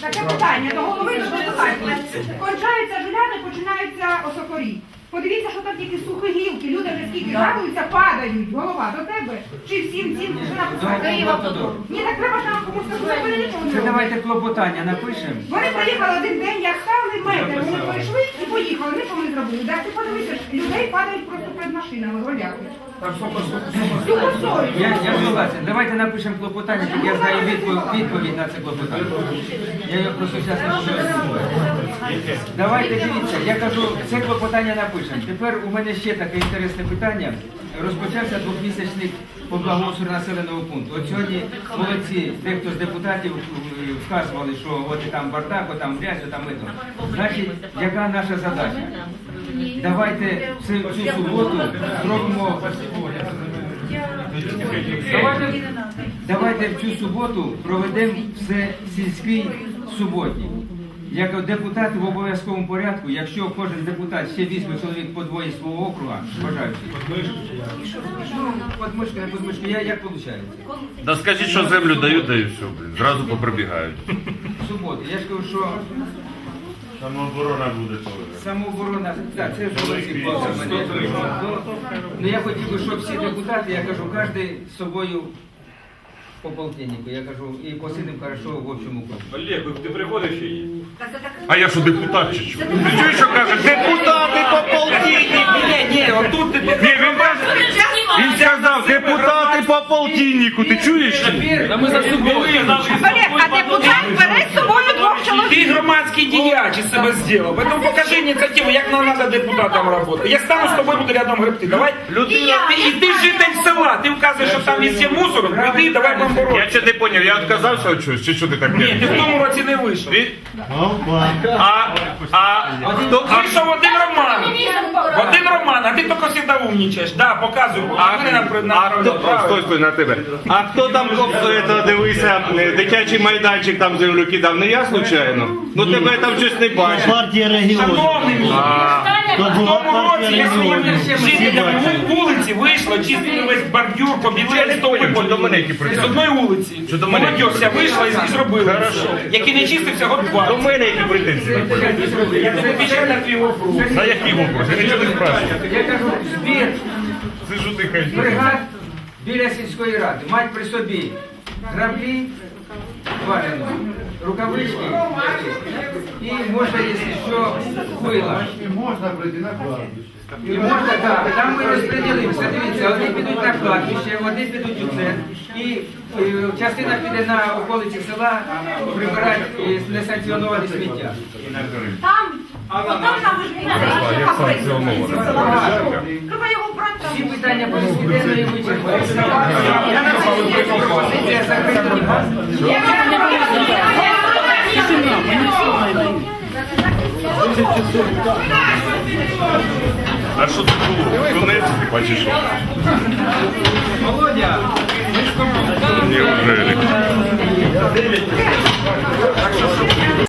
Таке питання до голови до депутатів. Кончаються жиляни, починаються осокорі. Подивіться, що там тільки сухі гілки. Люди вже скільки жалуються, падають. Голова до тебе. Чи всім цим вже написати? Ні, так треба ж нам комусь сказати, вони нічого не Це давайте клопотання напишемо. Вони приїхали один день, як стали метр, вони пройшли і поїхали, нічого не зробили. Так ти подивися, людей падають просто перед машинами, Сухосою. Я, я согласен. Давайте напишемо клопотання, так я знаю відповідь, відповідь на це клопотання. Я його просто зараз напишу. Давайте дивіться, я кажу, це клопотання напишемо. Тепер у мене ще таке інтересне питання. Розпочався двохмісячник по благоустрою населеного пункту. От сьогодні молодці, дехто з депутатів е, вказували, що от і там бардак, от там грязь, от там ето. Значить, яка наша задача? Давайте цю, цю суботу зробимо. Давайте, давайте в цю суботу проведемо все сільський суботник. Як депутати в обов'язковому порядку, якщо кожен депутат ще візьме чоловік по двоє свого округа, бажаючи. Ну, подмишка, не подмишка, я, як виходить? Да скажіть, що землю дають, да і все, блін. Зразу поприбігають. Суботу. Я ж кажу, що Самооборона буде теж. самооборона, так, це ж мене. Ну я хотів би, щоб всі депутати, я кажу, кожен з собою по полтиннику, я кажу, і посидимо хорошо в общому клубі. Олег, ти приходиш ще є? А я що депутат чи що? Ти чуєш, що каже? Депутати по полтиннику! Ні, ні, отут ти... Ні, він каже, він сказав, депутати по полтиннику, ти чуєш? Олег, а депутат бере з собою двох чоловік. Ти громадський діяч із себе зробив. Поэтому покажи ініціативу, як нам треба депутатам працювати. Я стану з тобою, буду рядом гребти. Давай. Людина... Ти, і ти житель села, ти вказуєш, що там є мусор, прийди, давай будемо Я боротися. ще не понял, я відказався від чогось, чи що ти так Ні, ти в не? тому році не вийшов. А, а, хто? Вийшов один роман. Один роман, а ти тільки завжди умнічаєш. Да, показуй. А, мене на- на- а хто, О, стой, стой, на тебе. А хто там це, дивися, е, дитячий майданчик там землю кидав, не я случайно? Ну тебе там щось не бачив. Партія регіонів. Шановний мій, А, То в була тому році, партія якщо регіонів. жителям ву- вулиці вийшло, чистили весь бордюр, побілили не що до мене які? З одної вулиці. Що до мене Молодь вся вийшла і, і зробила. Який не чистився год два. до мене які претензії? Я тобі відповідаю на твій вопрос. На який вопрос? Я нічого не спрашиваю. Я кажу, збір Сижу тихо. бригад біля сільської ради, мать при собі граблі, варено, рукавички і можна, якщо що, вила. Можна прийти на кладбище. І можна, так, там ми розподілимося, дивіться, одні підуть на кладбище, одні підуть у центр, і частина піде на околиці села прибирати несанкціоновані сміття. Там, там Треба його брати Всі питання порозподільної вичерпалися. Я на це є пропозиція закрита. А що тут було? Конець, бачиш?